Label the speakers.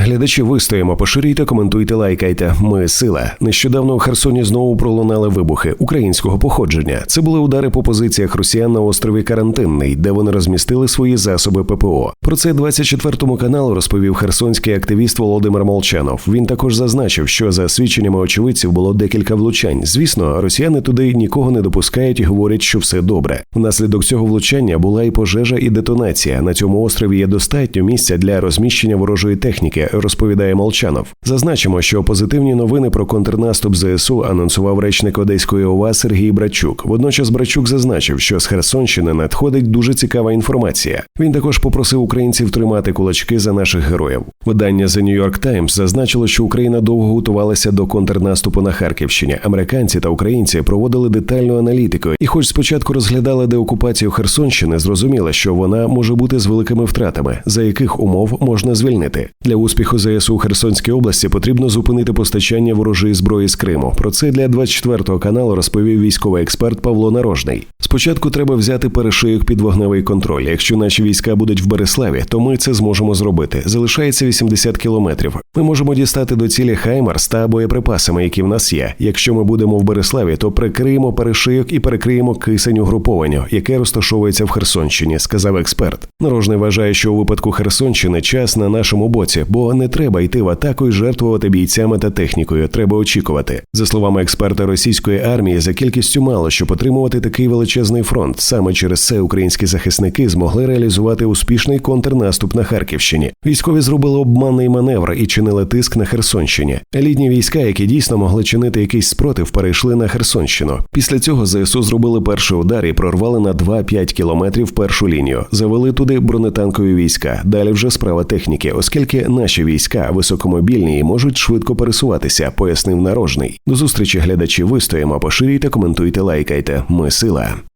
Speaker 1: глядачі, вистоїмо, поширюйте, коментуйте, лайкайте. Ми сила. Нещодавно у Херсоні знову пролунали вибухи українського походження. Це були удари по позиціях росіян на острові Карантинний, де вони розмістили свої засоби ППО. Про це 24-му каналу розповів херсонський активіст Володимир Молчанов. Він також зазначив, що за свідченнями очевидців було декілька влучань. Звісно, росіяни туди нікого не допускають і говорять, що все добре. Внаслідок цього влучання була і пожежа, і детонація. На цьому острові є достатньо місця для розміщення ворожої техніки, розповідає Молчанов. Зазначимо, що позитивні новини про контрнаступ ЗСУ анонсував речник Одеської ОВА Сергій Брачук. Водночас Брачук зазначив, що з Херсонщини надходить дуже цікава інформація. Він також попросив українців тримати кулачки за наших героїв. Видання The New York Times зазначило, що Україна довго готувалася до контрнаступу на Харківщині. Американці та українці проводили детальну аналітику, і, хоч спочатку розглядали деокупацію Херсонщини, зрозуміла, що вона може бути з великими втратами, за яких умов можна звільнити. Для успіху ЗСУ у Херсонській області потрібно зупинити постачання ворожої зброї з Криму. Про це для 24-го каналу розповів військовий експерт Павло Нарожний. Спочатку треба взяти перешийок під вогневий контроль. Якщо наші війська будуть в Береславі, то ми це зможемо зробити. Залишається 80 кілометрів. Ми можемо дістати до цілі Хаймарс та боєприпасами, які в нас є. Якщо ми будемо в Береславі, то прикриємо перешийок і перекриємо кисень угрупованню, яке розташовується в Херсонщині, сказав експерт. Нарожний вважає, що у випадку Херсонщини час на нашому боці, бо не треба йти в атаку і жертвувати бійцями та технікою. Треба очікувати. За словами експерта російської армії, за кількістю мало щоб отримувати такий величезний фронт. Саме через це українські захисники змогли реалізувати успішний контрнаступ на Харківщині. Військові зробили обманний маневр і чинили тиск на Херсонщині. Елітні війська, які дійсно могли чинити якийсь спротив, перейшли на Херсонщину. Після цього ЗСУ зробили перший удар і прорвали на 2-5 кілометрів першу лінію. Завели туди бронетанкові війська. Далі вже справа техніки, оскільки наші війська високомобільні і можуть швидко пересуватися, пояснив нарожний. До зустрічі глядачі вистоїмо. Поширюйте, коментуйте, лайкайте. Ми сила.